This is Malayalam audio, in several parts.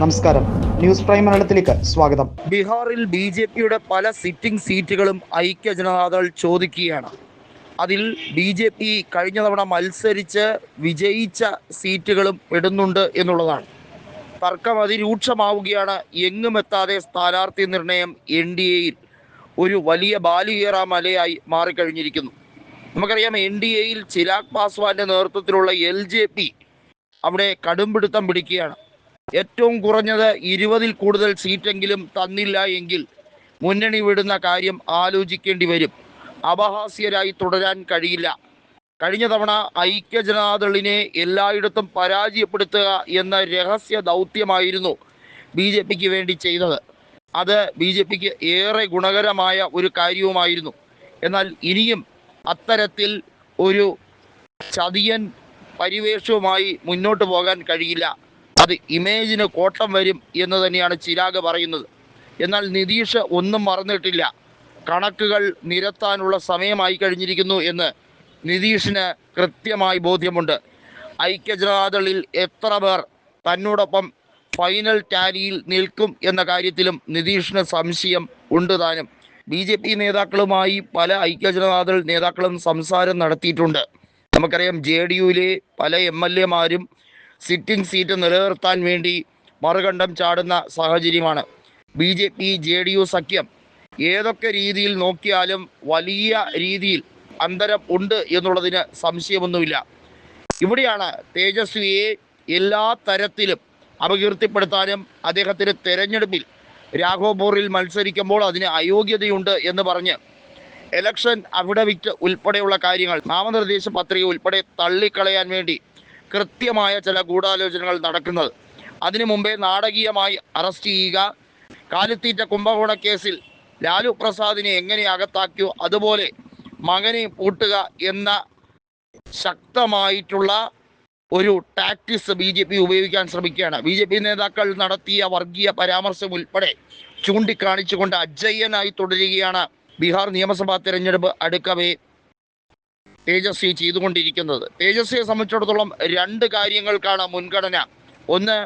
നമസ്കാരം. ന്യൂസ് പ്രൈം മലയാളത്തിലേക്ക് സ്വാഗതം. ബീഹാറിൽ ബി ജെ പിയുടെ പല സിറ്റിംഗ് സീറ്റുകളും ഐക്യ ജനതാദൾ ചോദിക്കുകയാണ്. അതിൽ ബി ജെ പി കഴിഞ്ഞ തവണ മത്സരിച്ച് വിജയിച്ച സീറ്റുകളും ഇടുന്നുണ്ട് എന്നുള്ളതാണ്. തർക്കം അതിരൂക്ഷമാവുകയാണ്. എങ്ങുമെത്താതെ സ്ഥാനാർത്ഥി നിർണയം എൻ ഡി എയിൽ ഒരു വലിയ ബാലികേറ മലയായി മാറിക്കഴിഞ്ഞിരിക്കുന്നു. നമുക്കറിയാം എൻ ഡി എയിൽ ചിരാഗ് പാസ്വാന്റെ നേതൃത്വത്തിലുള്ള എൽ ജെ പി അവിടെ കടുംപിടുത്തം പിടിക്കുകയാണ്. ഏറ്റവും കുറഞ്ഞത് ഇരുപതിൽ കൂടുതൽ സീറ്റെങ്കിലും തന്നില്ല എങ്കിൽ മുന്നണി വിടുന്ന കാര്യം ആലോചിക്കേണ്ടി വരും. അപഹാസ്യരായി തുടരാൻ കഴിയില്ല. കഴിഞ്ഞ തവണ ഐക്യജനതാദളിനെ എല്ലായിടത്തും പരാജയപ്പെടുത്തുക എന്ന രഹസ്യ ദൗത്യമായിരുന്നു ബി ജെ പിക്ക് വേണ്ടി ചെയ്തത്. അത് ബി ജെ പിക്ക് ഏറെ ഗുണകരമായ ഒരു കാര്യവുമായിരുന്നു. എന്നാൽ ഇനിയും അത്തരത്തിൽ ഒരു ചതിയൻ പരിവേഷവുമായി മുന്നോട്ട് പോകാൻ കഴിയില്ല. അത് ഇമേജിന് കോട്ടം വരും എന്ന് തന്നെയാണ് ചിരാഗ് പറയുന്നത്. എന്നാൽ നിതീഷ് ഒന്നും മറന്നിട്ടില്ല. കണക്കുകൾ നിരത്താനുള്ള സമയമായി കഴിഞ്ഞിരിക്കുന്നു എന്ന് നിതീഷിന് കൃത്യമായി ബോധ്യമുണ്ട്. ഐക്യജനതാദളിൽ എത്ര പേർ തന്നോടൊപ്പം ഫൈനൽ ടാലിയിൽ നിൽക്കും എന്ന കാര്യത്തിലും നിതീഷിന് സംശയം ഉണ്ട് താനും. ബി ജെ പി നേതാക്കളുമായി പല ഐക്യജനതാദൾ നേതാക്കളും സംസാരം നടത്തിയിട്ടുണ്ട്. നമുക്കറിയാം ജെ ഡി യുവിലെ പല എം എൽ എമാരും സിറ്റിംഗ് സീറ്റ് നിലനിർത്താൻ വേണ്ടി മറുകണ്ഠം ചാടുന്ന സാഹചര്യമാണ്. B J P J D U സഖ്യം ഏതൊക്കെ രീതിയിൽ നോക്കിയാലും വലിയ രീതിയിൽ അന്തരം ഉണ്ട് എന്നുള്ളതിന് സംശയമൊന്നുമില്ല. ഇവിടെയാണ് തേജസ്വിയെ എല്ലാ തരത്തിലും അപകീർത്തിപ്പെടുത്താനും അദ്ദേഹത്തിന് തെരഞ്ഞെടുപ്പിൽ രാഘോപൂറിൽ മത്സരിക്കുമ്പോൾ അതിന് അയോഗ്യതയുണ്ട് എന്ന് പറഞ്ഞ് ഇലക്ഷൻ അഫിഡവിറ്റ് ഉൾപ്പെടെയുള്ള കാര്യങ്ങൾ നാമനിർദ്ദേശ പത്രിക ഉൾപ്പെടെ തള്ളിക്കളയാൻ വേണ്ടി കൃത്യമായ ചില ഗൂഢാലോചനകൾ നടക്കുന്നത്. അതിനു മുമ്പേ നാടകീയമായി അറസ്റ്റ് ചെയ്യുക കാലിത്തീറ്റ കുംഭകോണ കേസിൽ ലാലു പ്രസാദിനെ എങ്ങനെ അകത്താക്കിയോ അതുപോലെ മകനെ പൂട്ടുക എന്ന ശക്തമായിട്ടുള്ള ഒരു ടാക്ടിക്സ് ബി ജെ പി ഉപയോഗിക്കാൻ ശ്രമിക്കുകയാണ്. ബി ജെ പി നേതാക്കൾ നടത്തിയ വർഗീയ പരാമർശം ഉൾപ്പെടെ ചൂണ്ടിക്കാണിച്ചുകൊണ്ട് അജയ്യനായി തുടരുകയാണ് ബീഹാർ നിയമസഭാ തിരഞ്ഞെടുപ്പ് അടുക്കവേ. തേജസ്വി ചെയ്തുകൊണ്ടിരിക്കുന്നത്. തേജസ്വിയെ സംബന്ധിച്ചിടത്തോളം രണ്ട് കാര്യങ്ങൾക്കാണ് മുൻഗണന. ഒന്ന്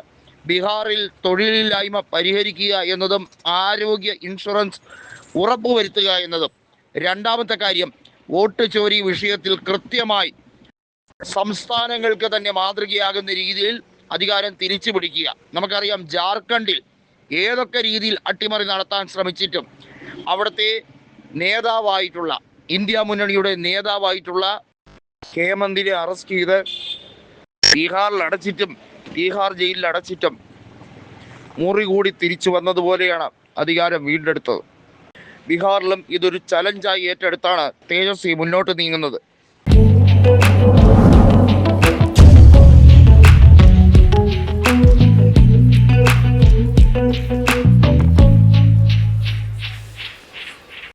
ബീഹാറിൽ തൊഴിലില്ലായ്മ പരിഹരിക്കുക എന്നതും ആരോഗ്യ ഇൻഷുറൻസ് ഉറപ്പുവരുത്തുക എന്നതും. രണ്ടാമത്തെ കാര്യം വോട്ട് ചോരി വിഷയത്തിൽ കൃത്യമായി സംസ്ഥാനങ്ങൾക്ക് തന്നെ മാതൃകയാകുന്ന രീതിയിൽ അധികാരം തിരിച്ചു പിടിക്കുക നമുക്കറിയാം ജാർഖണ്ഡിൽ ഏതൊക്കെ രീതിയിൽ അട്ടിമറി നടത്താൻ ശ്രമിച്ചിട്ടും അവിടുത്തെ നേതാവായിട്ടുള്ള ഇന്ത്യ മുന്നണിയുടെ നേതാവായിട്ടുള്ള ഹേമന്തിനെ അറസ്റ്റ് ചെയ്ത് ബീഹാറിൽ അടച്ചിട്ടും ബീഹാർ ജയിലിൽ അടച്ചിട്ടും മുറി കൂടി തിരിച്ചു വന്നതുപോലെയാണ് അധികാരം വീണ്ടെടുത്തത്. ബീഹാറിലും ഇതൊരു ചലഞ്ചായി ഏറ്റെടുത്താണ് തേജസ്വി മുന്നോട്ട് നീങ്ങുന്നത്.